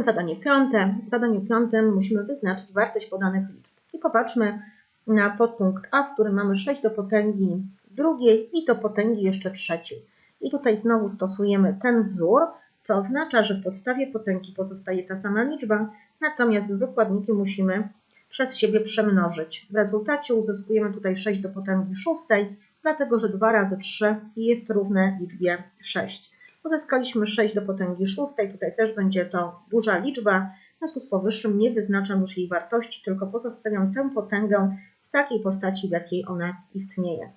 Mamy zadanie piąte. W zadaniu piątym musimy wyznaczyć wartość podanych liczb. I popatrzmy na podpunkt A, w którym mamy 6 do potęgi drugiej i do potęgi jeszcze trzeciej. I tutaj znowu stosujemy ten wzór, co oznacza, że w podstawie potęgi pozostaje ta sama liczba, natomiast wykładniki musimy przez siebie przemnożyć. W rezultacie uzyskujemy tutaj 6 do potęgi szóstej, dlatego że 2 razy 3 jest równe liczbie 6. Uzyskaliśmy 6 do potęgi szóstej, tutaj też będzie to duża liczba, w związku z powyższym nie wyznaczam już jej wartości, tylko pozostawiam tę potęgę w takiej postaci, w jakiej ona istnieje.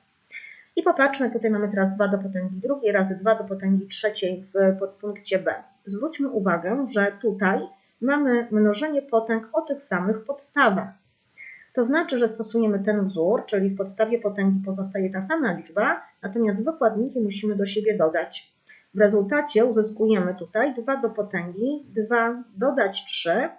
I popatrzmy, tutaj mamy teraz 2 do potęgi drugiej razy 2 do potęgi trzeciej w podpunkcie B. Zwróćmy uwagę, że tutaj mamy mnożenie potęg o tych samych podstawach. To znaczy, że stosujemy ten wzór, czyli w podstawie potęgi pozostaje ta sama liczba, natomiast wykładniki musimy do siebie dodać. W rezultacie uzyskujemy tutaj 2 do potęgi, 2 dodać 3,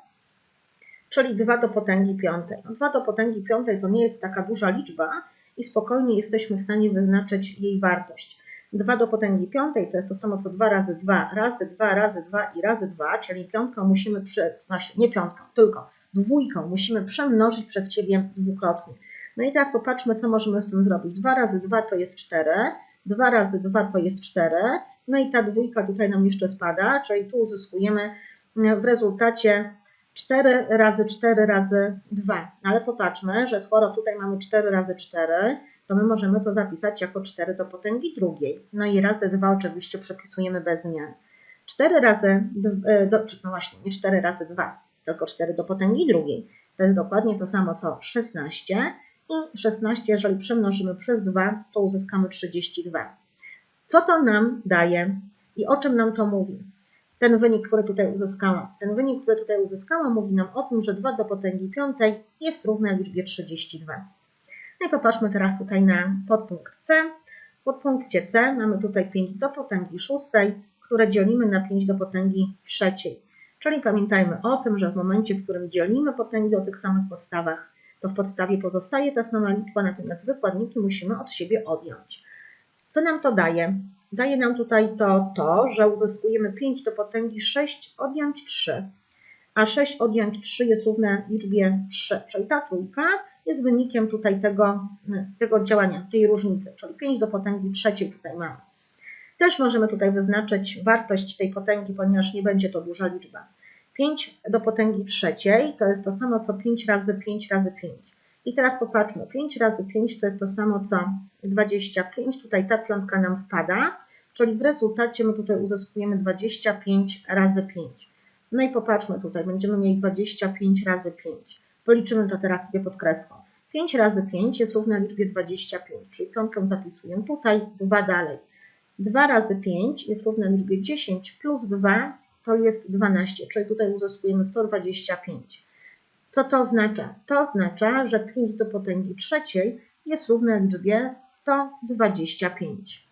czyli 2 do potęgi piątej. No 2 do potęgi piątej to nie jest taka duża liczba i spokojnie jesteśmy w stanie wyznaczyć jej wartość. 2 do potęgi piątej to jest to samo co 2 razy 2 razy 2 razy 2 i razy 2, czyli piątką musimy, prze, właśnie nie piątką, tylko dwójką musimy przemnożyć przez siebie dwukrotnie. No i teraz popatrzmy, co możemy z tym zrobić. 2 razy 2 to jest 4, 2 razy 2 to jest 4, no i ta dwójka tutaj nam jeszcze spada, czyli tu uzyskujemy w rezultacie 4 razy 4 razy 2. Ale popatrzmy, że skoro tutaj mamy 4 razy 4, to my możemy to zapisać jako 4 do potęgi drugiej. No i razy 2 oczywiście przepisujemy bez zmian. 4 razy, do, no właśnie, nie 4 razy 2, tylko 4 do potęgi drugiej. To jest dokładnie to samo co 16 i 16, jeżeli przemnożymy przez 2, to uzyskamy 32. Co to nam daje i o czym nam to mówi? Ten wynik, który tutaj uzyskałam. Ten wynik, który tutaj uzyskałam, mówi nam o tym, że 2 do potęgi piątej jest równe liczbie 32. No i popatrzmy teraz tutaj na podpunkt C. W podpunkcie C mamy tutaj 5 do potęgi szóstej, które dzielimy na 5 do potęgi trzeciej. Czyli pamiętajmy o tym, że w momencie, w którym dzielimy potęgi o tych samych podstawach, to w podstawie pozostaje ta sama liczba, natomiast wykładniki musimy od siebie odjąć. Co nam to daje? Daje nam tutaj to, to, że uzyskujemy 5 do potęgi 6 odjąć 3, a 6 odjąć 3 jest równe liczbie 3, czyli ta trójka jest wynikiem tutaj tego, tego działania, tej różnicy, czyli 5 do potęgi trzeciej tutaj mamy. Też możemy tutaj wyznaczyć wartość tej potęgi, ponieważ nie będzie to duża liczba. 5 do potęgi trzeciej to jest to samo co 5 razy 5 razy 5. I teraz popatrzmy, 5 razy 5 to jest to samo co 25, tutaj ta piątka nam spada, czyli w rezultacie my tutaj uzyskujemy 25 razy 5. No i popatrzmy tutaj, będziemy mieli 25 razy 5. Policzymy to teraz sobie pod kreską. 5 razy 5 jest równe liczbie 25, czyli piątkę zapisuję tutaj, 2 dalej. 2 razy 5 jest równe liczbie 10 plus 2 to jest 12, czyli tutaj uzyskujemy 125. Co to oznacza? To oznacza, że 5 do potęgi trzeciej jest równe liczbie 125.